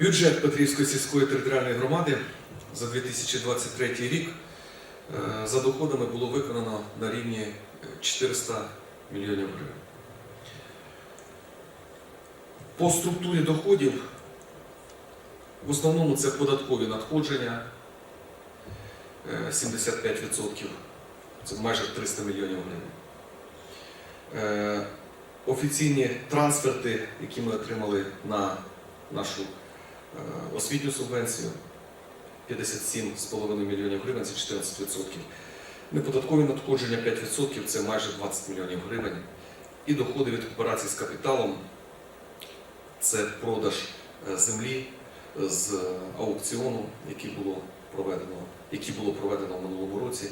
Бюджет Петрівської сільської територіальної громади за 2023 рік е, за доходами було виконано на рівні е, 400 мільйонів гривень. По структурі доходів в основному це податкові надходження е, 75%, це майже 300 мільйонів гривень. Е, Офіційні трансферти, які ми отримали на нашу е, освітню субвенцію 57,5 мільйонів гривень, це 14%. Неподаткові надходження 5% це майже 20 мільйонів гривень. І доходи від операцій з капіталом це продаж е, землі з аукціону, який було проведено, який було проведено в минулому році.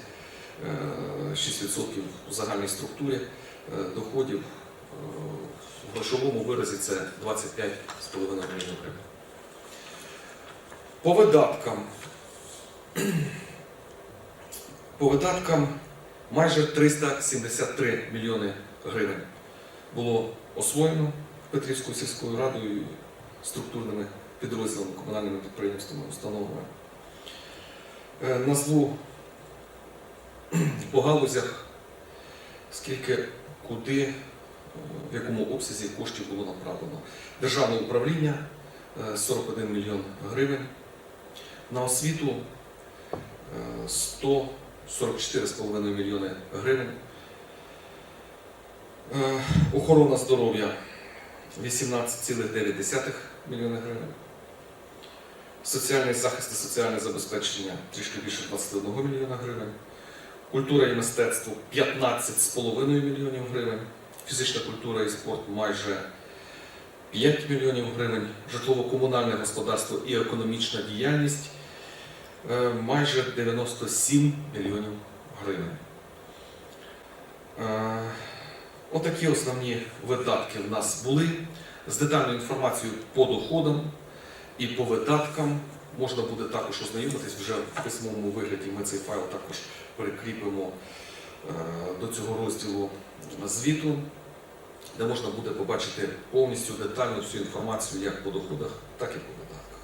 Е, 6% у загальній структурі е, доходів е, в грошовому виразі це 25,5 мільйонів гривень. По видаткам. По видаткам майже 373 мільйони гривень було освоєно Петрівською сільською радою і структурними підрозділами, комунальними підприємствами, установами. Е, Назву по галузях, скільки, куди, е, в якому обсязі коштів було направлено. Державне управління е, 41 мільйон гривень. На освіту е, 144,5 мільйони гривень. Е, Охорона здоров'я 18,9 мільйони гривень. Соціальний захист і соціальне забезпечення трішки більше 21 мільйона гривень. Культура і мистецтво 15,5 мільйонів гривень. Фізична культура і спорт майже 5 мільйонів гривень. Житлово-комунальне господарство і економічна діяльність е, майже 97 мільйонів гривень. Е, Отакі основні видатки в нас були. З детальною інформацією по доходам і по видаткам можна буде також ознайомитись вже в письмовому вигляді. Ми цей файл також прикріпимо е, до цього розділу звіту, де можна буде побачити повністю детальну всю інформацію як по доходах, так і по видатках.